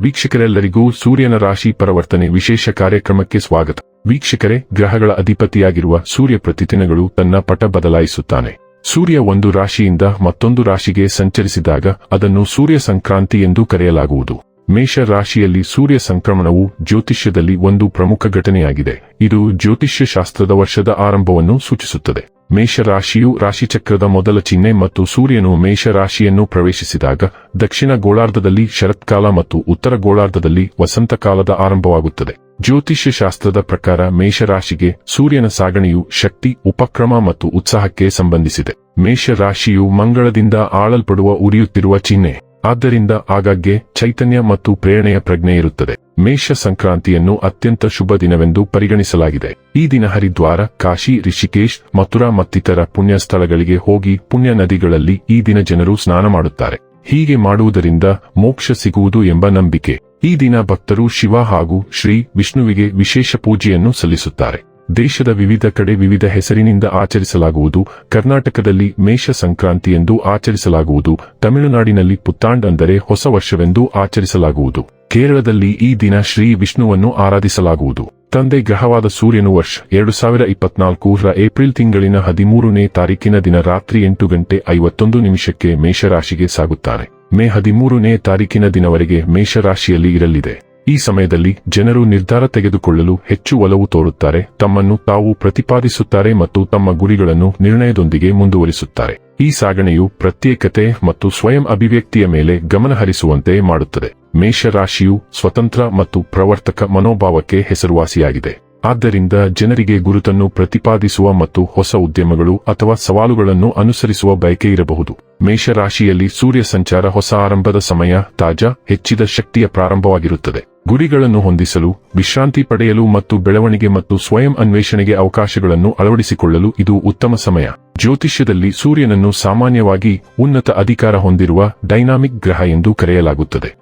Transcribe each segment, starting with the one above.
ವೀಕ್ಷಕರೆಲ್ಲರಿಗೂ ಸೂರ್ಯನ ರಾಶಿ ಪರಿವರ್ತನೆ ವಿಶೇಷ ಕಾರ್ಯಕ್ರಮಕ್ಕೆ ಸ್ವಾಗತ. ವೀಕ್ಷಕರೇ, ಗ್ರಹಗಳ ಅಧಿಪತಿಯಾಗಿರುವ ಸೂರ್ಯ ಪ್ರತಿದಿನಗಳು ತನ್ನ ಪಟ ಬದಲಾಯಿಸುತ್ತಾನೆ. ಸೂರ್ಯ ಒಂದು ರಾಶಿಯಿಂದ ಮತ್ತೊಂದು ರಾಶಿಗೆ ಸಂಚರಿಸಿದಾಗ ಅದನ್ನು ಸೂರ್ಯ ಸಂಕ್ರಾಂತಿ ಎಂದು ಕರೆಯಲಾಗುವುದು. ಮೇಷ ರಾಶಿಯಲ್ಲಿ ಸೂರ್ಯ ಸಂಕ್ರಮಣವು ಜ್ಯೋತಿಷ್ಯದಲ್ಲಿ ಒಂದು ಪ್ರಮುಖ ಘಟನೆಯಾಗಿದೆ. ಇದು ಜ್ಯೋತಿಷ್ಯ ಶಾಸ್ತ್ರದ ವರ್ಷದ ಆರಂಭವನ್ನು ಸೂಚಿಸುತ್ತದೆ. ಮೇಷ ರಾಶಿಯು ರಾಶಿಚಕ್ರದ ಮೊದಲ ಚಿಹ್ನೆ ಮತ್ತು ಸೂರ್ಯನು ಮೇಷ ರಾಶಿಯನ್ನು ಪ್ರವೇಶಿಸಿದಾಗ ದಕ್ಷಿಣ ಗೋಳಾರ್ಧದಲ್ಲಿ ಶರತ್ಕಾಲ ಮತ್ತು ಉತ್ತರ ಗೋಳಾರ್ಧದಲ್ಲಿ ವಸಂತಕಾಲದ ಆರಂಭವಾಗುತ್ತದೆ. ಜ್ಯೋತಿಷ್ಯ ಶಾಸ್ತ್ರದ ಪ್ರಕಾರ ಮೇಷರಾಶಿಗೆ ಸೂರ್ಯನ ಸಾಗಣೆಯು ಶಕ್ತಿ, ಉಪಕ್ರಮ ಮತ್ತು ಉತ್ಸಾಹಕ್ಕೆ ಸಂಬಂಧಿಸಿದೆ. ಮೇಷ ರಾಶಿಯು ಮಂಗಳದಿಂದ ಆಳಲ್ಪಡುವ ಉರಿಯುತ್ತಿರುವ ಚಿಹ್ನೆ. ಆದ್ದರಿಂದ ಆಗಾಗ್ಗೆ ಚೈತನ್ಯ ಮತ್ತು ಪ್ರೇರಣೆಯ ಪ್ರಜ್ಞೆ ಇರುತ್ತದೆ. ಮೇಷ ಸಂಕ್ರಾಂತಿಯನ್ನು ಅತ್ಯಂತ ಶುಭ ದಿನವೆಂದು ಪರಿಗಣಿಸಲಾಗಿದೆ. ಈ ದಿನ ಹರಿದ್ವಾರ, ಕಾಶಿ, ರಿಷಿಕೇಶ್, ಮಥುರಾ ಮತ್ತಿತರ ಪುಣ್ಯ ಸ್ಥಳಗಳಿಗೆ ಹೋಗಿ ಪುಣ್ಯ ನದಿಗಳಲ್ಲಿ ಈ ದಿನ ಜನರು ಸ್ನಾನ ಮಾಡುತ್ತಾರೆ. ಹೀಗೆ ಮಾಡುವುದರಿಂದ ಮೋಕ್ಷ ಸಿಗುವುದು ಎಂಬ ನಂಬಿಕೆ. ಈ ದಿನ ಭಕ್ತರು ಶಿವ ಹಾಗೂ ಶ್ರೀ ವಿಷ್ಣುವಿಗೆ ವಿಶೇಷ ಪೂಜೆಯನ್ನು ಸಲ್ಲಿಸುತ್ತಾರೆ. ದೇಶದ ವಿವಿಧ ಕಡೆ ವಿವಿಧ ಹೆಸರಿನಿಂದ ಆಚರಿಸಲಾಗುವುದು. ಕರ್ನಾಟಕದಲ್ಲಿ ಮೇಷ ಸಂಕ್ರಾಂತಿ ಎಂದು ಆಚರಿಸಲಾಗುವುದು. ತಮಿಳುನಾಡಿನಲ್ಲಿ ಪುತ್ತಾಂಡ್ ಅಂದರೆ ಹೊಸ ವರ್ಷವೆಂದು ಆಚರಿಸಲಾಗುವುದು. ಕೇರಳದಲ್ಲಿ ಈ ದಿನ ಶ್ರೀ ವಿಷ್ಣುವನ್ನು ಆರಾಧಿಸಲಾಗುವುದು. ತಂದೆ ಗ್ರಹವಾದ ಸೂರ್ಯನು ವರ್ಷ ಎರಡು ಸಾವಿರ ಇಪ್ಪತ್ನಾಲ್ಕರ ಏಪ್ರಿಲ್ ತಿಂಗಳಿನ ಹದಿಮೂರನೇ ತಾರೀಕಿನ ದಿನ ರಾತ್ರಿ ಎಂಟು ಗಂಟೆ ಐವತ್ತೊಂದು ನಿಮಿಷಕ್ಕೆ ಮೇಷರಾಶಿಗೆ ಸಾಗುತ್ತಾರೆ. ಮೇ ಹದಿಮೂರನೇ ತಾರೀಕಿನ ದಿನವರೆಗೆ ಮೇಷರಾಶಿಯಲ್ಲಿ ಇರಲಿದೆ. ಈ ಸಮಯದಲ್ಲಿ ಜನರು ನಿರ್ಧಾರ ತೆಗೆದುಕೊಳ್ಳಲು ಹೆಚ್ಚು ಒಲವು ತೋರುತ್ತಾರೆ. ತಮ್ಮನ್ನು ತಾವು ಪ್ರತಿಪಾದಿಸುತ್ತಾರೆ ಮತ್ತು ತಮ್ಮ ಗುರಿಗಳನ್ನು ನಿರ್ಣಯದೊಂದಿಗೆ ಮುಂದುವರಿಸುತ್ತಾರೆ. ಈ ಸಾಗಣೆಯು ಪ್ರತ್ಯೇಕತೆ ಮತ್ತು ಸ್ವಯಂ ಅಭಿವ್ಯಕ್ತಿಯ ಮೇಲೆ ಗಮನಹರಿಸುವಂತೆ ಮಾಡುತ್ತದೆ. ಮೇಷರಾಶಿಯು ಸ್ವತಂತ್ರ ಮತ್ತು ಪ್ರವರ್ತಕ ಮನೋಭಾವಕ್ಕೆ ಹೆಸರುವಾಸಿಯಾಗಿದೆ. ಆದ್ದರಿಂದ ಜನರಿಗೆ ಗುರುತನ್ನು ಪ್ರತಿಪಾದಿಸುವ ಮತ್ತು ಹೊಸ ಉದ್ಯಮಗಳು ಅಥವಾ ಸವಾಲುಗಳನ್ನು ಅನುಸರಿಸುವ ಬಯಕೆ ಇರಬಹುದು. ಮೇಷರಾಶಿಯಲ್ಲಿ ಸೂರ್ಯ ಸಂಚಾರ ಹೊಸ ಆರಂಭದ ಸಮಯ ತಾಜಾ, ಹೆಚ್ಚಿದ ಶಕ್ತಿಯ ಪ್ರಾರಂಭವಾಗಿರುತ್ತದೆ. ಗುರಿಗಳನ್ನು ಹೊಂದಿಸಲು, ವಿಶ್ರಾಂತಿ ಪಡೆಯಲು ಮತ್ತು ಬೆಳವಣಿಗೆ ಮತ್ತು ಸ್ವಯಂ ಅನ್ವೇಷಣೆಗೆ ಅವಕಾಶಗಳನ್ನು ಅಳವಡಿಸಿಕೊಳ್ಳಲು ಇದು ಉತ್ತಮ ಸಮಯ. ಜ್ಯೋತಿಷ್ಯದಲ್ಲಿ ಸೂರ್ಯನನ್ನು ಸಾಮಾನ್ಯವಾಗಿ ಉನ್ನತ ಅಧಿಕಾರ ಹೊಂದಿರುವ ಡೈನಾಮಿಕ್ ಗ್ರಹ ಎಂದು ಕರೆಯಲಾಗುತ್ತದೆ.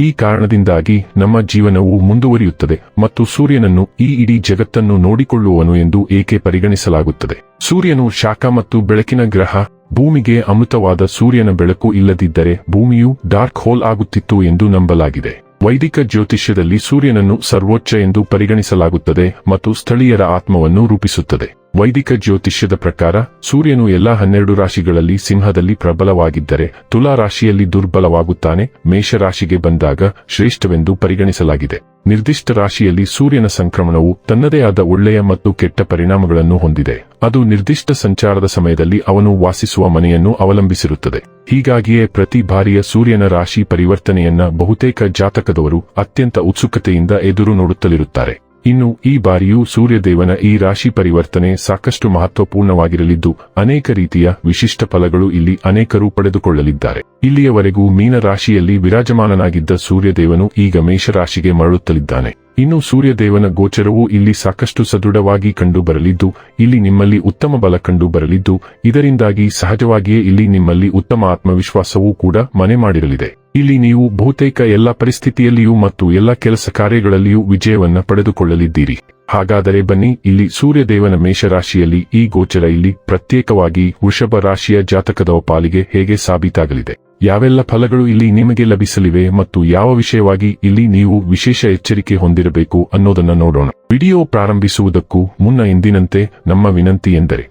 ಈ ಕಾರಣದಿಂದಾಗಿ ನಮ್ಮ ಜೀವನವು ಮುಂದುವರಿಯುತ್ತದೆ ಮತ್ತು ಸೂರ್ಯನನ್ನು ಈ ಇಡೀ ಜಗತ್ತನ್ನು ನೋಡಿಕೊಳ್ಳುವನು ಎಂದು ಏಕೆ ಪರಿಗಣಿಸಲಾಗುತ್ತದೆ? ಸೂರ್ಯನು ಶಾಖ ಮತ್ತು ಬೆಳಕಿನ ಗ್ರಹ, ಭೂಮಿಗೆ ಅಮೃತವಾದ ಸೂರ್ಯನ ಬೆಳಕು ಇಲ್ಲದಿದ್ದರೆ ಭೂಮಿಯು ಡಾರ್ಕ್ ಹೋಲ್ ಆಗುತ್ತಿತ್ತು ಎಂದು ನಂಬಲಾಗಿದೆ. ವೈದಿಕ ಜ್ಯೋತಿಷ್ಯದಲ್ಲಿ ಸೂರ್ಯನನ್ನು ಸರ್ವೋಚ್ಚ ಎಂದು ಪರಿಗಣಿಸಲಾಗುತ್ತದೆ ಮತ್ತು ಸ್ಥಳೀಯರ ಆತ್ಮವನ್ನು ರೂಪಿಸುತ್ತದೆ. ವೈದಿಕ ಜ್ಯೋತಿಷ್ಯದ ಪ್ರಕಾರ, ಸೂರ್ಯನು ಎಲ್ಲಾ ಹನ್ನೆರಡು ರಾಶಿಗಳಲ್ಲಿ ಸಿಂಹದಲ್ಲಿ ಪ್ರಬಲವಾಗಿದ್ದರೆ, ತುಲಾ ರಾಶಿಯಲ್ಲಿ ದುರ್ಬಲವಾಗುತ್ತಾನೆ, ಮೇಷರಾಶಿಗೆ ಬಂದಾಗ ಶ್ರೇಷ್ಠವೆಂದು ಪರಿಗಣಿಸಲಾಗಿದೆ. ನಿರ್ದಿಷ್ಟ ರಾಶಿಯಲ್ಲಿ ಸೂರ್ಯನ ಸಂಕ್ರಮಣವು ತನ್ನದೇ ಆದ ಒಳ್ಳೆಯ ಮತ್ತು ಕೆಟ್ಟ ಪರಿಣಾಮಗಳನ್ನು ಹೊಂದಿದೆ. ಅದು ನಿರ್ದಿಷ್ಟ ಸಂಚಾರದ ಸಮಯದಲ್ಲಿ ಅವನು ವಾಸಿಸುವ ಮನೆಯನ್ನು ಅವಲಂಬಿಸಿರುತ್ತದೆ. ಹೀಗಾಗಿಯೇ ಪ್ರತಿ ಬಾರಿಯ ಸೂರ್ಯನ ರಾಶಿ ಪರಿವರ್ತನೆಯನ್ನ ಬಹುತೇಕ ಜಾತಕದವರು ಅತ್ಯಂತ ಉತ್ಸುಕತೆಯಿಂದ ಎದುರು ನೋಡುತ್ತಲಿರುತ್ತಾರೆ. ಇನ್ನು ಈ ಬಾರಿಯೂ ಸೂರ್ಯದೇವನ ಈ ರಾಶಿ ಪರಿವರ್ತನೆ ಸಾಕಷ್ಟು ಮಹತ್ವಪೂರ್ಣವಾಗಿರಲಿದ್ದು, ಅನೇಕ ರೀತಿಯ ವಿಶಿಷ್ಟ ಫಲಗಳು ಇಲ್ಲಿ ಅನೇಕರು ಪಡೆದುಕೊಳ್ಳಲಿದ್ದಾರೆ. ಇಲ್ಲಿಯವರೆಗೂ ಮೀನ ರಾಶಿಯಲ್ಲಿ ವಿರಾಜಮಾನನಾಗಿದ್ದ ಸೂರ್ಯದೇವನು ಈಗ ಮೇಷರಾಶಿಗೆ ಮರಳುತ್ತಲಿದ್ದಾನೆ. ಇನ್ನು ಸೂರ್ಯದೇವನ ಗೋಚರವು ಇಲ್ಲಿ ಸಾಕಷ್ಟು ಸದೃಢವಾಗಿ ಕಂಡುಬರಲಿದ್ದು, ಇಲ್ಲಿ ನಿಮ್ಮಲ್ಲಿ ಉತ್ತಮ ಬಲ ಕಂಡು ಬರಲಿದ್ದು ಇದರಿಂದಾಗಿ ಸಹಜವಾಗಿಯೇ ಇಲ್ಲಿ ನಿಮ್ಮಲ್ಲಿ ಉತ್ತಮ ಆತ್ಮವಿಶ್ವಾಸವೂ ಕೂಡ ಮನೆ ಮಾಡಿರಲಿದೆ. ಇಲ್ಲಿ ನೀವು ಬಹುತೇಕ ಎಲ್ಲ ಪರಿಸ್ಥಿತಿಯಲ್ಲಿಯೂ ಮತ್ತು ಎಲ್ಲ ಕೆಲಸ ಕಾರ್ಯಗಳಲ್ಲಿಯೂ ವಿಜಯವನ್ನ ಪಡೆದುಕೊಳ್ಳಲಿದ್ದೀರಿ. ಹಾಗಾದರೆ ಬನ್ನಿ, ಇಲ್ಲಿ ಸೂರ್ಯದೇವನ ಮೇಷರಾಶಿಯಲ್ಲಿ ಈ ಗೋಚರ ಇಲ್ಲಿ ಪ್ರತ್ಯೇಕವಾಗಿ ವೃಷಭ ರಾಶಿಯ ಜಾತಕದ ಪಾಲಿಗೆ ಹೇಗೆ ಸಾಬೀತಾಗಲಿದೆ? ಯಾವೆಲ್ಲ ಫಲಗಳು ಇಲ್ಲಿ ನಿಮಗೆ ಲಭಿಸಲಿವೆ ಮತ್ತು ಯಾವ ವಿಷಯವಾಗಿ ಇಲ್ಲಿ ನೀವು ವಿಶೇಷ ಎಚ್ಚರಿಕೆ ಹೊಂದಿರಬೇಕು ಅನ್ನೋದನ್ನ ನೋಡೋಣ. ವಿಡಿಯೋ ಪ್ರಾರಂಭಿಸುವುದಕ್ಕೂ ಮುನ್ನ ಎಂದಿನಂತೆ ನಮ್ಮ ವಿನಂತಿ ಎಂದರೆ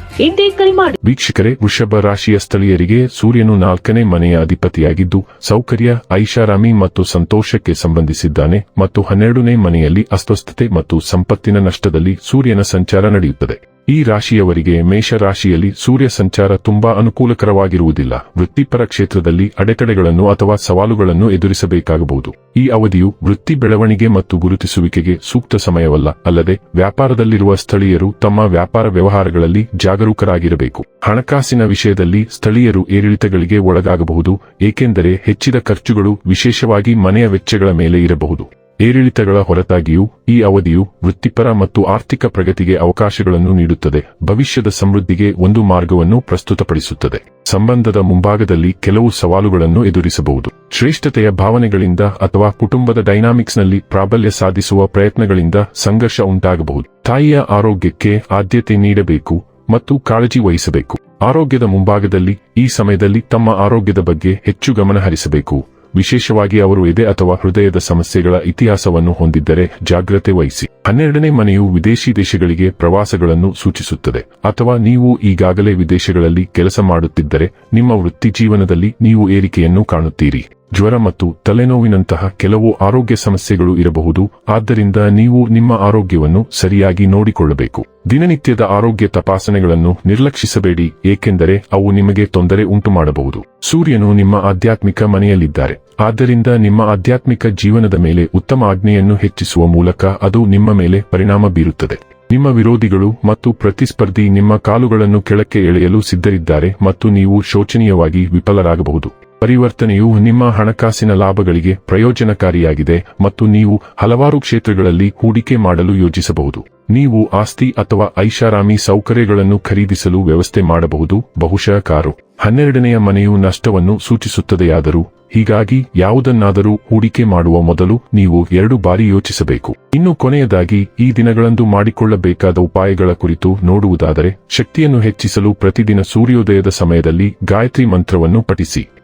ಹಿಂದೆ ಕರೆ ಮಾಡಿ. ವೀಕ್ಷಕರೇ, ವೃಷಭ ರಾಶಿಯ ಸ್ಥಳೀಯರಿಗೆ ಸೂರ್ಯನು ನಾಲ್ಕನೇ ಮನೆಯ ಅಧಿಪತಿಯಾಗಿದ್ದು, ಸೌಕರ್ಯ, ಐಷಾರಾಮಿ ಮತ್ತು ಸಂತೋಷಕ್ಕೆ ಸಂಬಂಧಿಸಿದ್ದಾನೆ ಮತ್ತು ಹನ್ನೆರಡನೇ ಮನೆಯಲ್ಲಿ ಅಸ್ವಸ್ಥತೆ ಮತ್ತು ಸಂಪತ್ತಿನ ನಷ್ಟದಲ್ಲಿ ಸೂರ್ಯನ ಸಂಚಾರ ನಡೆಯುತ್ತದೆ. ಈ ರಾಶಿಯವರಿಗೆ ಮೇಷ ರಾಶಿಯಲ್ಲಿ ಸೂರ್ಯ ಸಂಚಾರ ತುಂಬಾ ಅನುಕೂಲಕರವಾಗಿರುವುದಿಲ್ಲ. ವೃತ್ತಿಪರ ಕ್ಷೇತ್ರದಲ್ಲಿ ಅಡೆತಡೆಗಳನ್ನು ಅಥವಾ ಸವಾಲುಗಳನ್ನು ಎದುರಿಸಬೇಕಾಗಬಹುದು. ಈ ಅವಧಿಯು ವೃತ್ತಿ ಬೆಳವಣಿಗೆ ಮತ್ತು ಗುರುತಿಸುವಿಕೆಗೆ ಸೂಕ್ತ ಸಮಯವಲ್ಲ, ಅಲ್ಲದೆ ವ್ಯಾಪಾರದಲ್ಲಿರುವ ಸ್ಥಳೀಯರು ತಮ್ಮ ವ್ಯಾಪಾರ ವ್ಯವಹಾರಗಳಲ್ಲಿ ಜಾಗರೂಕರಾಗಿರಬೇಕು. ಹಣಕಾಸಿನ ವಿಷಯದಲ್ಲಿ ಸ್ಥಳೀಯರು ಏರಿಳಿತಗಳಿಗೆ ಒಳಗಾಗಬಹುದು, ಏಕೆಂದರೆ ಹೆಚ್ಚಿದ ಖರ್ಚುಗಳು ವಿಶೇಷವಾಗಿ ಮನೆಯ ವೆಚ್ಚಗಳ ಮೇಲೆ ಇರಬಹುದು. ಏರಿಳಿತಗಳ ಹೊರತಾಗಿಯೂ ಈ ಅವಧಿಯು ವೃತ್ತಿಪರ ಮತ್ತು ಆರ್ಥಿಕ ಪ್ರಗತಿಗೆ ಅವಕಾಶಗಳನ್ನು ನೀಡುತ್ತದೆ. ಭವಿಷ್ಯದ ಸಮೃದ್ಧಿಗೆ ಒಂದು ಮಾರ್ಗವನ್ನು ಪ್ರಸ್ತುತಪಡಿಸುತ್ತದೆ. ಸಂಬಂಧದ ಮುಂಭಾಗದಲ್ಲಿ ಕೆಲವು ಸವಾಲುಗಳನ್ನು ಎದುರಿಸಬಹುದು. ಶ್ರೇಷ್ಠತೆಯ ಭಾವನೆಗಳಿಂದ ಅಥವಾ ಕುಟುಂಬದ ಡೈನಾಮಿಕ್ಸ್ನಲ್ಲಿ ಪ್ರಾಬಲ್ಯ ಸಾಧಿಸುವ ಪ್ರಯತ್ನಗಳಿಂದ ಸಂಘರ್ಷ ಉಂಟಾಗಬಹುದು. ತಾಯಿಯ ಆರೋಗ್ಯಕ್ಕೆ ಆದ್ಯತೆ ನೀಡಬೇಕು ಮತ್ತು ಕಾಳಜಿ ವಹಿಸಬೇಕು. ಆರೋಗ್ಯದ ಮುಂಭಾಗದಲ್ಲಿ ಈ ಸಮಯದಲ್ಲಿ ತಮ್ಮ ಆರೋಗ್ಯದ ಬಗ್ಗೆ ಹೆಚ್ಚು ಗಮನ ಹರಿಸಬೇಕು ವಿಶೇಷವಾಗಿ ಅವರು ಎದೆ ಅಥವಾ ಹೃದಯದ ಸಮಸ್ಯೆಗಳ ಇತಿಹಾಸವನ್ನು ಹೊಂದಿದ್ದರೆ ಜಾಗ್ರತೆ ವಹಿಸಿ. ಹನ್ನೆರಡನೇ ಮನೆಯು ವಿದೇಶಿ ದೇಶಗಳಿಗೆ ಪ್ರವಾಸಗಳನ್ನು ಸೂಚಿಸುತ್ತದೆ. ಅಥವಾ ನೀವು ಈಗಾಗಲೇ ವಿದೇಶಗಳಲ್ಲಿ ಕೆಲಸ ಮಾಡುತ್ತಿದ್ದರೆ, ನಿಮ್ಮ ವೃತ್ತಿ ಜೀವನದಲ್ಲಿ ನೀವು ಏರಿಕೆಯನ್ನು ಕಾಣುತ್ತೀರಿ. ಜ್ವರ ಮತ್ತು ತಲೆನೋವಿನಂತಹ ಕೆಲವು ಆರೋಗ್ಯ ಸಮಸ್ಯೆಗಳು ಇರಬಹುದು, ಆದ್ದರಿಂದ ನೀವು ನಿಮ್ಮ ಆರೋಗ್ಯವನ್ನು ಸರಿಯಾಗಿ ನೋಡಿಕೊಳ್ಳಬೇಕು. ದಿನನಿತ್ಯದ ಆರೋಗ್ಯ ತಪಾಸಣೆಗಳನ್ನು ನಿರ್ಲಕ್ಷಿಸಬೇಡಿ, ಏಕೆಂದರೆ ಅವು ನಿಮಗೆ ತೊಂದರೆ ಉಂಟುಮಾಡಬಹುದು. ಸೂರ್ಯನು ನಿಮ್ಮ ಆಧ್ಯಾತ್ಮಿಕ ಮನೆಯಲ್ಲಿದ್ದಾರೆ, ಆದ್ದರಿಂದ ನಿಮ್ಮ ಆಧ್ಯಾತ್ಮಿಕ ಜೀವನದ ಮೇಲೆ ಉತ್ತಮ ಆಜ್ಞೆಯನ್ನು ಹೆಚ್ಚಿಸುವ ಮೂಲಕ ಅದು ನಿಮ್ಮ ಮೇಲೆ ಪರಿಣಾಮ ಬೀರುತ್ತದೆ. ನಿಮ್ಮ ವಿರೋಧಿಗಳು ಮತ್ತು ಪ್ರತಿಸ್ಪರ್ಧಿ ನಿಮ್ಮ ಕಾಲುಗಳನ್ನು ಕೆಳಕ್ಕೆ ಎಳೆಯಲು ಸಿದ್ಧರಿದ್ದಾರೆ ಮತ್ತು ನೀವು ಶೋಚನೀಯವಾಗಿ ವಿಫಲರಾಗಬಹುದು. ಪರಿವರ್ತನೆಯು ನಿಮ್ಮ ಹಣಕಾಸಿನ ಲಾಭಗಳಿಗೆ ಪ್ರಯೋಜನಕಾರಿಯಾಗಿದೆ ಮತ್ತು ನೀವು ಹಲವಾರು ಕ್ಷೇತ್ರಗಳಲ್ಲಿ ಹೂಡಿಕೆ ಮಾಡಲು ಯೋಜಿಸಬಹುದು. ನೀವು ಆಸ್ತಿ ಅಥವಾ ಐಷಾರಾಮಿ ಸೌಕರ್ಯಗಳನ್ನು ಖರೀದಿಸಲು ವ್ಯವಸ್ಥೆ ಮಾಡಬಹುದು, ಬಹುಶಃ ಕಾರು. ಹನ್ನೆರಡನೆಯ ಮನೆಯು ನಷ್ಟವನ್ನು ಸೂಚಿಸುತ್ತದೆಯಾದರೂ, ಹೀಗಾಗಿ ಯಾವುದನ್ನಾದರೂ ಹೂಡಿಕೆ ಮಾಡುವ ಮೊದಲು ನೀವು ಎರಡು ಬಾರಿ ಯೋಚಿಸಬೇಕು. ಇನ್ನು ಕೊನೆಯದಾಗಿ, ಈ ದಿನಗಳಂದು ಮಾಡಿಕೊಳ್ಳಬೇಕಾದ ಉಪಾಯಗಳ ಕುರಿತು ನೋಡುವುದಾದರೆ, ಶಕ್ತಿಯನ್ನು ಹೆಚ್ಚಿಸಲು ಪ್ರತಿದಿನ ಸೂರ್ಯೋದಯದ ಸಮಯದಲ್ಲಿ ಗಾಯತ್ರಿ ಮಂತ್ರವನ್ನು ಪಠಿಸಿ.